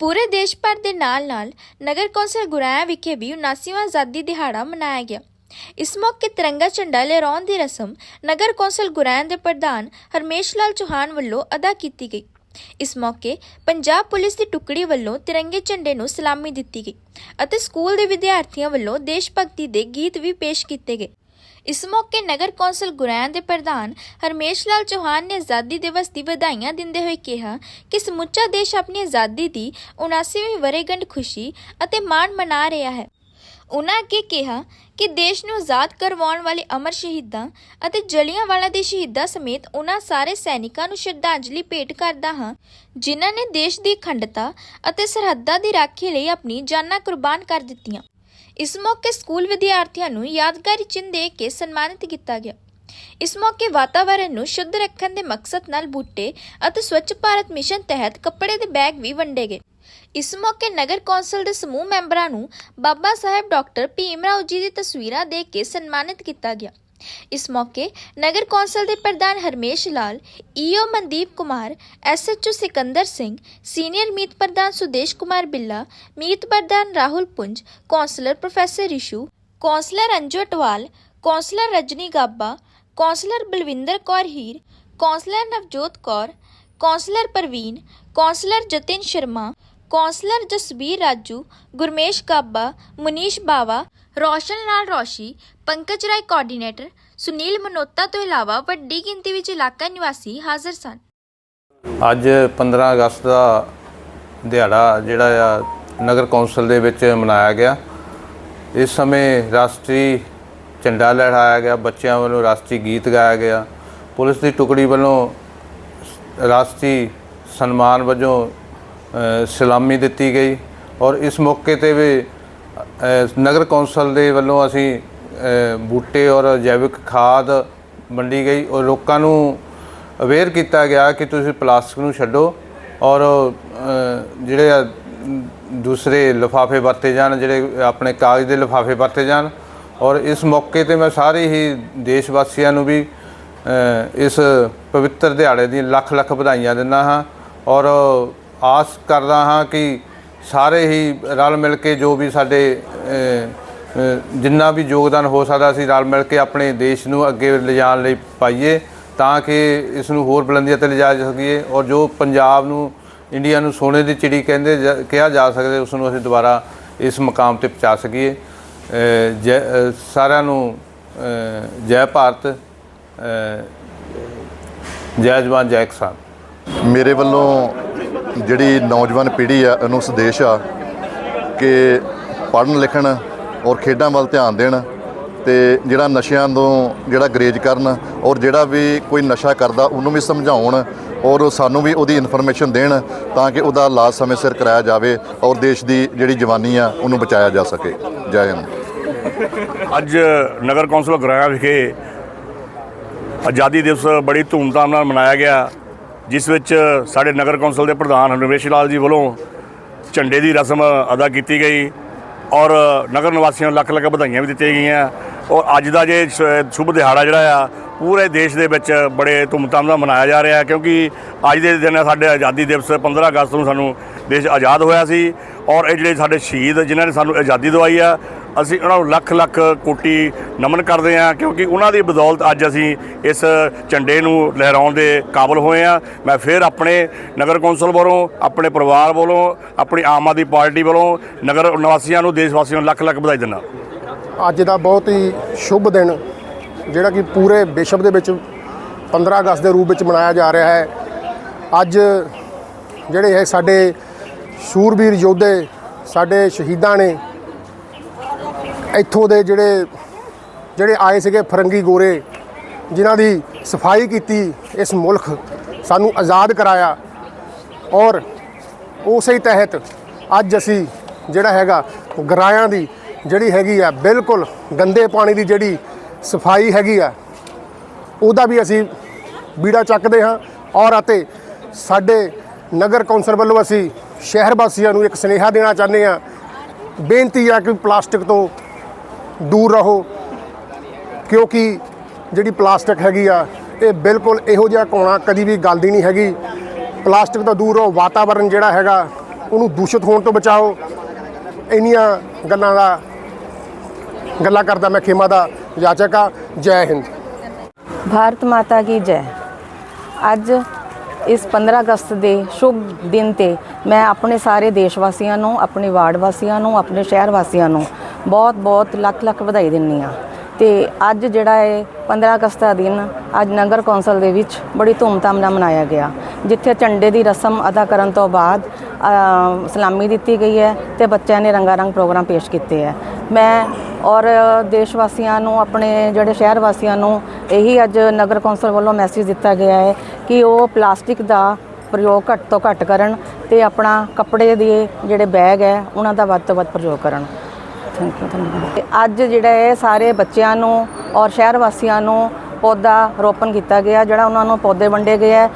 ਪੂਰੇ ਦੇਸ਼ ਭਰ ਦੇ ਨਾਲ-ਨਾਲ ਨਗਰ ਕੌਂਸਲ ਗੁਰਾਇਆ ਵਿਖੇ ਵੀ 79ਵਾਂ ਆਜ਼ਾਦੀ ਦਿਹਾੜਾ ਮਨਾਇਆ ਗਿਆ। ਇਸ ਮੌਕੇ ਤਿਰੰਗਾ ਝੰਡਾ ਲਹਿਰਾਉਣ ਦੀ ਰਸਮ ਨਗਰ ਕੌਂਸਲ ਗੁਰਾਇਆ ਦੇ ਪ੍ਰਧਾਨ ਹਰਮੇਸ਼ ਲਾਲ ਚੌਹਾਨ ਵੱਲੋਂ ਅਦਾ ਕੀਤੀ ਗਈ। ਇਸ ਮੌਕੇ ਪੰਜਾਬ ਪੁਲਿਸ ਦੀ ਟੁਕੜੀ ਵੱਲੋਂ ਤਿਰੰਗੇ ਝੰਡੇ ਨੂੰ ਸਲਾਮੀ ਦਿੱਤੀ ਗਈ ਅਤੇ ਸਕੂਲ ਦੇ ਵਿਦਿਆਰਥੀਆਂ ਵੱਲੋਂ ਦੇਸ਼ ਭਗਤੀ ਦੇ ਗੀਤ ਵੀ ਪੇਸ਼ ਕੀਤੇ ਗਏ। ਇਸ ਮੌਕੇ ਨਗਰ ਕੌਂਸਲ ਗੁਰੈਣ ਦੇ ਪ੍ਰਧਾਨ ਹਰਮੇਸ਼ ਲਾਲ ਚੌਹਾਨ ਨੇ ਆਜ਼ਾਦੀ ਦਿਵਸ ਦੀ ਵਧਾਈਆਂ ਦਿੰਦੇ ਹੋਏ ਕਿਹਾ ਕਿ ਸਮੁੱਚਾ ਦੇਸ਼ ਆਪਣੀ ਆਜ਼ਾਦੀ ਦੀ 79ਵੀਂ ਵਰ੍ਹੇਗੰਢ ਖੁਸ਼ੀ ਅਤੇ ਮਾਣ ਮਨਾ ਰਿਹਾ ਹੈ। ਉਨ੍ਹਾਂ ਅੱਗੇ ਕਿਹਾ ਕਿ ਦੇਸ਼ ਨੂੰ ਆਜ਼ਾਦ ਕਰਵਾਉਣ ਵਾਲੇ ਅਮਰ ਸ਼ਹੀਦਾਂ ਅਤੇ ਜਲਿਆਂਵਾਲਾ ਦੇ ਸ਼ਹੀਦਾਂ ਸਮੇਤ ਉਨ੍ਹਾਂ ਸਾਰੇ ਸੈਨਿਕਾਂ ਨੂੰ ਸ਼ਰਧਾਂਜਲੀ ਭੇਟ ਕਰਦਾ ਹਾਂ, ਜਿਨ੍ਹਾਂ ਨੇ ਦੇਸ਼ ਦੀ ਅਖੰਡਤਾ ਅਤੇ ਸਰਹੱਦਾਂ ਦੀ ਰਾਖੀ ਲਈ ਆਪਣੀ ਜਾਨਾਂ ਕੁਰਬਾਨ ਕਰ ਦਿੱਤੀਆਂ। ਇਸ ਮੌਕੇ ਸਕੂਲ ਵਿਦਿਆਰਥੀਆਂ ਨੂੰ ਯਾਦਗਾਰੀ ਚਿੰਨ੍ਹ ਦੇ ਕੇ ਸਨਮਾਨਿਤ ਕੀਤਾ ਗਿਆ। ਇਸ ਮੌਕੇ ਵਾਤਾਵਰਣ ਨੂੰ ਸ਼ੁੱਧ ਰੱਖਣ ਦੇ ਮਕਸਦ ਨਾਲ ਬੂਟੇ ਅਤੇ ਸਵੱਛ ਭਾਰਤ ਮਿਸ਼ਨ ਤਹਿਤ ਕੱਪੜੇ ਦੇ ਬੈਗ ਵੀ ਵੰਡੇ ਗਏ। ਇਸ ਮੌਕੇ ਨਗਰ ਕੌਂਸਲ ਦੇ ਸਮੂਹ ਮੈਂਬਰਾਂ ਨੂੰ ਬਾਬਾ ਸਾਹਿਬ ਡਾਕਟਰ ਭੀਮ ਰਾਓ ਜੀ ਦੀ ਤਸਵੀਰਾਂ ਦੇ ਕੇ ਸਨਮਾਨਿਤ ਕੀਤਾ ਗਿਆ। ਇਸ ਮੌਕੇ ਨਗਰ ਕੌਂਸਲ ਦੇ ਪ੍ਰਧਾਨ Harmesh Lal EO Mandeep Kumar SHO Sikandar Singh, senior ਮੀਤ ਪ੍ਰਧਾਨ ਸੁਦੇਸ਼ ਕੁਮਾਰ ਬਿੱਲਾ, ਮੀਤ ਪ੍ਰਧਾਨ Rahul Punj, councillor professor Rishu, councillor Anju Atwal, councillor Rajni Gaba, councillor Balwinder Kaur Heer, councillor Navjot Kaur, councillor Parveen, councillor Jatin Sharma, councillor Jasbir Raju, Gurmesh Gaba, Munish Bawa Roshan Lal Roshi, Pankaj Rai coordinator Sunil Manota ਤੋਂ ਇਲਾਵਾ ਵੱਡੀ ਗਿਣਤੀ ਵਿੱਚ ਇਲਾਕਾ ਨਿਵਾਸੀ ਹਾਜ਼ਰ ਸਨ। ਅੱਜ 15 ਅਗਸਤ ਦਾ ਦਿਹਾੜਾ ਜਿਹੜਾ ਆ, ਨਗਰ ਕੌਂਸਲ ਦੇ ਵਿੱਚ ਮਨਾਇਆ ਗਿਆ। ਇਸ ਸਮੇਂ ਰਾਸ਼ਟਰੀ ਝੰਡਾ ਲਹਿਰਾਇਆ ਗਿਆ, ਬੱਚਿਆਂ ਵੱਲੋਂ ਰਾਸ਼ਟਰੀ ਗੀਤ ਗਾਇਆ ਗਿਆ। ਪੁਲਿਸ ਦੀ ਟੁਕੜੀ ਵੱਲੋਂ ਰਾਸ਼ਟਰੀ ਸਨਮਾਨ ਵਜੋਂ ਸਲਾਮੀ ਦਿੱਤੀ ਗਈ। ਔਰ ਇਸ ਮੌਕੇ ਤੇ ਵੀ ਨਗਰ ਕੌਂਸਲ ਦੇ ਵੱਲੋਂ ਅਸੀਂ ਬੂਟੇ ਔਰ ਜੈਵਿਕ ਖਾਦ ਵੰਡੀ ਗਈ ਔਰ ਲੋਕਾਂ ਨੂੰ ਅਵੇਅਰ ਕੀਤਾ ਗਿਆ ਕਿ ਤੁਸੀਂ ਪਲਾਸਟਿਕ ਨੂੰ ਛੱਡੋ ਔਰ ਜਿਹੜੇ ਦੂਸਰੇ ਲਿਫਾਫੇ ਵਰਤੇ ਜਾਣ, ਜਿਹੜੇ ਆਪਣੇ ਕਾਗਜ਼ ਦੇ ਲਿਫਾਫੇ ਵਰਤੇ ਜਾਣ ਔਰ ਇਸ ਮੌਕੇ ਤੇ ਮੈਂ ਸਾਰੇ ਹੀ ਦੇਸ਼ ਵਾਸੀਆਂ ਨੂੰ ਵੀ ਇਸ ਪਵਿੱਤਰ ਦਿਹਾੜੇ ਦੀ ਲੱਖ ਲੱਖ ਵਧਾਈਆਂ ਦਿੰਦਾ ਹਾਂ ਔਰ ਆਸ ਕਰਦਾ ਹਾਂ ਕਿ ਸਾਰੇ ਹੀ ਰਲ ਮਿਲ ਕੇ ਜੋ ਵੀ ਸਾਡੇ ਜਿੰਨਾ ਵੀ ਯੋਗਦਾਨ ਹੋ ਸਕਦਾ ਅਸੀਂ ਰਲ ਮਿਲ ਕੇ ਆਪਣੇ ਦੇਸ਼ ਨੂੰ ਅੱਗੇ ਲਿਜਾਣ ਲਈ ਪਾਈਏ, ਤਾਂ ਕਿ ਇਸ ਨੂੰ ਹੋਰ ਬੁਲੰਦੀਆਂ ਤੇ ਲਿਜਾ ਸਕੀਏ ਔਰ ਜੋ ਪੰਜਾਬ ਨੂੰ, ਇੰਡੀਆ ਨੂੰ ਸੋਨੇ ਦੀ ਚਿੜੀ ਕਹਿੰਦੇ ਜਾ- ਕਿਹਾ ਜਾ ਸਕਦਾ, ਉਸ ਨੂੰ ਅਸੀਂ ਦੁਬਾਰਾ ਇਸ ਮਕਾਮ ਤੇ ਪਹੁੰਚਾ ਸਕੀਏ। ਜੈ ਸਾਰਿਆਂ ਨੂੰ ਜੈ ਭਾਰਤ ਜੈ ਜਵਾਨ, ਜੈ ਕਿਸਾਨ। ਮੇਰੇ ਵੱਲੋਂ ਜਿਹੜੀ ਨੌਜਵਾਨ ਪੀੜ੍ਹੀ ਆ, ਉਹਨੂੰ ਸੰਦੇਸ਼ ਆ ਕਿ ਪੜ੍ਹਨ, ਲਿਖਣ ਔਰ ਖੇਡਾਂ ਵੱਲ ਧਿਆਨ ਦੇਣ ਤੇ ਜਿਹੜਾ ਨਸ਼ਿਆਂ ਤੋਂ ਜਿਹੜਾ ਗਰੇਜ ਕਰਨ ਔਰ ਜਿਹੜਾ ਵੀ ਕੋਈ ਨਸ਼ਾ ਕਰਦਾ, ਉਹਨੂੰ ਵੀ ਸਮਝਾਉਣ ਔਰ ਸਾਨੂੰ ਵੀ ਉਹਦੀ ਇਨਫੋਰਮੇਸ਼ਨ ਦੇਣ ਤਾਂ ਕਿ ਉਹਦਾ ਇਲਾਜ ਸਮੇਂ ਸਿਰ ਕਰਾਇਆ ਜਾਵੇ ਔਰ ਦੇਸ਼ ਦੀ ਜਿਹੜੀ ਜਵਾਨੀ ਆ, ਉਹਨੂੰ ਬਚਾਇਆ ਜਾ ਸਕੇ। ਜੈ ਹਿੰਦ। ਅੱਜ ਨਗਰ ਕੌਂਸਲ ਗੁਰਾਇਆ ਵਿਖੇ ਆਜ਼ਾਦੀ ਦਿਵਸ ਬੜੀ ਧੂਮਧਾਮ ਨਾਲ ਮਨਾਇਆ ਗਿਆ। ਜਿਸ ਵਿੱਚ ਸਾਡੇ ਨਗਰ ਕੌਂਸਲ ਦੇ ਪ੍ਰਧਾਨ ਹਰਮੇਸ਼ ਲਾਲ ਜੀ ਵੱਲੋਂ ਝੰਡੇ ਦੀ ਰਸਮ ਅਦਾ ਕੀਤੀ ਗਈ ਔਰ ਨਗਰ ਨਿਵਾਸੀਆਂ ਨੂੰ ਲੱਖ ਲੱਖ ਵਧਾਈਆਂ ਵੀ ਦਿੱਤੀਆਂ ਗਈਆਂ। ਔਰ ਅੱਜ ਦਾ ਜੇ ਸ਼- ਸ਼ੁਭ ਦਿਹਾੜਾ ਜਿਹੜਾ ਆ, ਪੂਰੇ ਦੇਸ਼ ਦੇ ਵਿੱਚ ਬੜੇ ਧੂਮਧਾਮ ਨਾਲ ਮਨਾਇਆ ਜਾ ਰਿਹਾ ਕਿਉਂਕਿ ਅੱਜ ਦੇ ਦਿਨ ਸਾਡੇ ਆਜ਼ਾਦੀ ਦਿਵਸ 15 ਅਗਸਤ ਨੂੰ ਸਾਨੂੰ ਦੇਸ਼ ਆਜ਼ਾਦ ਹੋਇਆ ਸੀ ਔਰ ਇਹ ਜਿਹੜੇ ਸਾਡੇ ਸ਼ਹੀਦ ਜਿਨ੍ਹਾਂ ਨੇ ਸਾਨੂੰ ਆਜ਼ਾਦੀ ਦਵਾਈ ਆ ਅਸੀਂ ਉਹਨਾਂ ਨੂੰ ਲੱਖ ਲੱਖ ਕੋਟੀ ਨਮਨ ਕਰਦੇ ਹਾਂ, ਕਿਉਂਕਿ ਉਹਨਾਂ ਦੀ ਬਦੌਲਤ ਅੱਜ ਅਸੀਂ ਇਸ ਝੰਡੇ ਨੂੰ ਲਹਿਰਾਉਣ ਦੇ ਕਾਬਲ ਹੋਏ ਹਾਂ। ਮੈਂ ਫਿਰ ਆਪਣੇ ਨਗਰ ਕੌਂਸਲ ਵੱਲੋਂ, ਆਪਣੇ ਪਰਿਵਾਰ ਵੱਲੋਂ, ਆਪਣੀ ਆਮ ਆਦਮੀ ਪਾਰਟੀ ਵੱਲੋਂ ਨਗਰ ਨਿਵਾਸੀਆਂ ਨੂੰ, ਦੇਸ਼ ਵਾਸੀਆਂ ਨੂੰ ਲੱਖ ਲੱਖ ਵਧਾਈ ਦਿੰਦਾ ਅੱਜ ਦਾ ਬਹੁਤ ਹੀ ਸ਼ੁਭ ਦਿਨ, ਜਿਹੜਾ ਕਿ ਪੂਰੇ ਵਿਸ਼ਵ ਦੇ ਵਿੱਚ 15 ਅਗਸਤ ਦੇ ਰੂਪ ਵਿੱਚ ਮਨਾਇਆ ਜਾ ਰਿਹਾ ਹੈ। ਅੱਜ ਜਿਹੜੇ ਹੈ ਸਾਡੇ ਸ਼ੂਰਬੀਰ ਯੋਧੇ, ਸਾਡੇ ਸ਼ਹੀਦਾਂ ਨੇ ਇੱਥੋਂ ਦੇ ਜਿਹੜੇ ਜਿਹੜੇ ਆਏ ਸੀਗੇ ਫਰੰਗੀ ਗੋਰੇ, ਜਿਨ੍ਹਾਂ ਦੀ ਸਫ਼ਾਈ ਕੀਤੀ ਇਸ ਮੁਲਕ, ਸਾਨੂੰ ਆਜ਼ਾਦ ਕਰਾਇਆ। ਔਰ ਉਸੇ ਤਹਿਤ ਅੱਜ ਅਸੀਂ ਜਿਹੜਾ ਹੈਗਾ ਗਰਾਇਆਂ ਦੀ ਜਿਹੜੀ ਹੈਗੀ ਆ, ਬਿਲਕੁਲ ਗੰਦੇ ਪਾਣੀ ਦੀ ਜਿਹੜੀ ਸਫ਼ਾਈ ਹੈਗੀ ਆ, ਉਹਦਾ ਵੀ ਅਸੀਂ ਬੀੜਾ ਚੱਕਦੇ ਹਾਂ। ਔਰ ਅਤੇ ਸਾਡੇ ਨਗਰ ਕੌਂਸਲ ਵੱਲੋਂ ਅਸੀਂ ਸ਼ਹਿਰ ਵਾਸੀਆਂ ਨੂੰ ਇੱਕ ਸੁਨੇਹਾ ਦੇਣਾ ਚਾਹੁੰਦੇ ਹਾਂ। ਬੇਨਤੀ ਆ ਕਿ ਪਲਾਸਟਿਕ ਤੋਂ ਦੂਰ ਰਹੋ। ਕਿਉਂਕਿ ਜਿਹੜੀ ਪਲਾਸਟਿਕ ਹੈਗੀ ਆ, ਇਹ ਬਿਲਕੁਲ ਇਹੋ ਜਿਹਾ ਕੋਣਾ ਕਦੀ ਵੀ ਗੱਲ ਦੀ ਨਹੀਂ ਹੈਗੀ। ਪਲਾਸਟਿਕ ਤੋਂ ਦੂਰ ਰਹੋ ਵਾਤਾਵਰਣ ਜਿਹੜਾ ਹੈਗਾ, ਉਹਨੂੰ ਦੂਸ਼ਿਤ ਹੋਣ ਤੋਂ ਬਚਾਓ। ਇੰਨੀਆਂ ਗੱਲਾਂ ਦਾ, ਗੱਲਾਂ ਕਰਦਾ ਮੈਂ ਖੇਮਾ ਦਾ ਯਾਚਕ ਆ। ਜੈ ਹਿੰਦ। ਭਾਰਤ ਮਾਤਾ ਕੀ ਜੈ? ਅੱਜ ਇਸ 15 ਅਗਸਤ ਦੇ ਸ਼ੁਭ ਦਿਨ ਤੇ ਮੈਂ ਆਪਣੇ ਸਾਰੇ ਦੇਸ਼ ਵਾਸੀਆਂ ਨੂੰ, ਆਪਣੇ ਵਾਰਡ ਵਾਸੀਆਂ ਨੂੰ, ਆਪਣੇ ਸ਼ਹਿਰ ਵਾਸੀਆਂ ਨੂੰ ਬਹੁਤ ਬਹੁਤ ਲੱਖ ਲੱਖ ਵਧਾਈ ਦਿੰਨੀ ਆ ਤੇ ਅੱਜ ਜਿਹੜਾ ਹੈ 15 ਅਗਸਤ ਦਾ ਦਿਨ, ਅੱਜ ਨਗਰ ਕੌਂਸਲ ਦੇ ਵਿੱਚ ਬੜੀ ਧੂਮਧਾਮ ਨਾਲ ਮਨਾਇਆ ਗਿਆ। ਜਿੱਥੇ ਝੰਡੇ ਦੀ ਰਸਮ ਅਦਾ ਕਰਨ ਤੋਂ ਬਾਅਦ ਸਲਾਮੀ ਦਿੱਤੀ ਗਈ ਹੈ ਤੇ ਬੱਚਿਆਂ ਨੇ ਰੰਗਾ ਰੰਗ ਪ੍ਰੋਗਰਾਮ ਪੇਸ਼ ਕੀਤੇ ਹੈ। ਮੈਂ ਔਰ ਦੇਸ਼ ਵਾਸੀਆਂ ਨੂੰ, ਆਪਣੇ ਜਿਹੜੇ ਸ਼ਹਿਰ ਵਾਸੀਆਂ ਨੂੰ ਇਹੀ ਅੱਜ ਨਗਰ ਕੌਂਸਲ ਵੱਲੋਂ ਮੈਸੇਜ ਦਿੱਤਾ ਗਿਆ ਹੈ ਕਿ ਉਹ ਪਲਾਸਟਿਕ ਦਾ ਪ੍ਰਯੋਗ ਘੱਟ ਤੋਂ ਘੱਟ ਕਰਨ ਤੇ ਆਪਣਾ ਕੱਪੜੇ ਦੇ ਜਿਹੜੇ ਬੈਗ ਹੈ, ਉਹਨਾਂ ਦਾ ਵੱਧ ਤੋਂ ਵੱਧ ਪ੍ਰਯੋਗ ਕਰਨ। ਥੈਂਕ ਯੂ ਧੰਨਵਾਦ ਤੇ ਅੱਜ ਜਿਹੜਾ ਹੈ ਸਾਰੇ ਬੱਚਿਆਂ ਨੂੰ ਔਰ ਸ਼ਹਿਰ ਵਾਸੀਆਂ ਨੂੰ ਪੌਦਾ ਰੋਪਣ ਕੀਤਾ ਗਿਆ, ਜਿਹੜਾ ਉਹਨਾਂ ਨੂੰ ਪੌਦੇ ਵੰਡੇ ਗਏ ਹੈ।